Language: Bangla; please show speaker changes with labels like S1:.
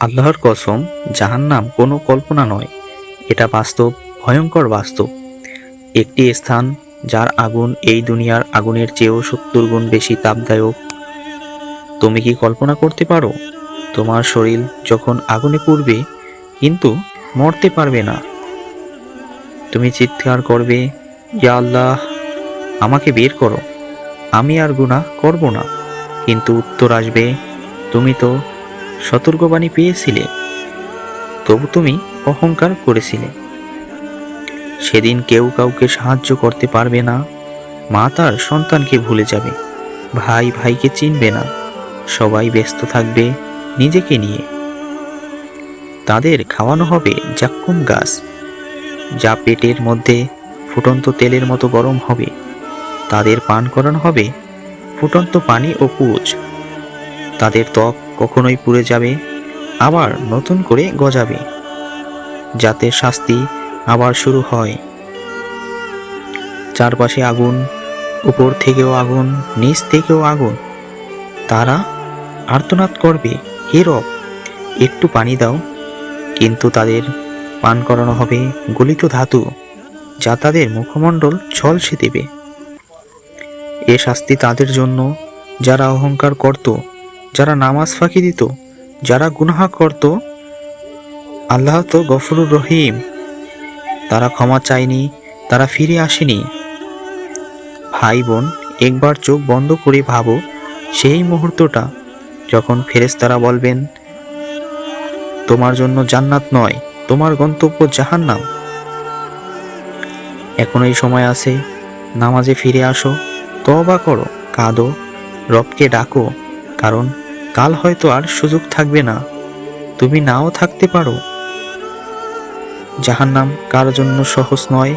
S1: আল্লাহর কসম, জাহান্নাম কোনো কল্পনা নয়। এটা বাস্তব, ভয়ঙ্কর বাস্তব। একটি স্থান যার আগুন এই দুনিয়ার আগুনের চেয়েও সত্তর গুণ বেশি তাপদায়ক। তুমি কি কল্পনা করতে পারো? তোমার শরীর যখন আগুনে পুড়বে, কিন্তু মরতে পারবে না। তুমি চিৎকার করবে, ইয়া আল্লাহ, আমাকে বের করো। আমি আর গুনাহ করব না। কিন্তু উত্তর আসবে, তুমি তো সতর্কবাণী পেয়েছিলে, তবু তুমি অহংকার করেছিলে। সেদিন কেউ কাউকে সাহায্য করতে পারবে না, মা তার সন্তানকে ভুলে যাবে, ভাই ভাইকে চিনবে না, সবাই ব্যস্ত থাকবে নিজেকে নিয়ে। তাদের খাওয়ানো হবে জাক্কুম গাছ, যা পেটের মধ্যে ফুটন্ত তেলের মতো গরম হবে। তাদের পান করানো হবে ফুটন্ত পানি ও পুজ তাদের ত্বক কখনোই পুড়ে যাবে, আবার নতুন করে গজাবে, যাতে শাস্তি আবার শুরু হয়। চারপাশে আগুন, উপর থেকেও আগুন, নিচ থেকেও আগুন। তারা আর্তনাদ করবে হিরব একটু পানি দাও, কিন্তু তাদের পান করানো হবে গলিত ধাতু, যা তাদের মুখমণ্ডল ঝলসে দেবে। এ শাস্তি তাদের জন্য, যারা অহংকার করত যারা নামাজ ফাঁকি দিত, যারা গুনাহা করত, আল্লাহ তো গফরুর রহিম। তারা ক্ষমা চায়নি, তারা ফিরে আসেনি। ভাই বোন, একবার চোখ বন্ধ করে ভাবো, সেই মুহূর্তটা যখন ফেরেশতারা বলবেন, তোমার জন্য জান্নাত নয়, তোমার গন্তব্য জাহান্নাম। এখন এই সময় আছে, নামাজে ফিরে আসো, তওবা করো, কাঁদো, রবকে ডাকো, কারণ কাল হয়তো আর সুযোগ থাকবে না। তুমি নাও থাকতে পারো। জাহান্নাম কার জন্য সহজ নয়।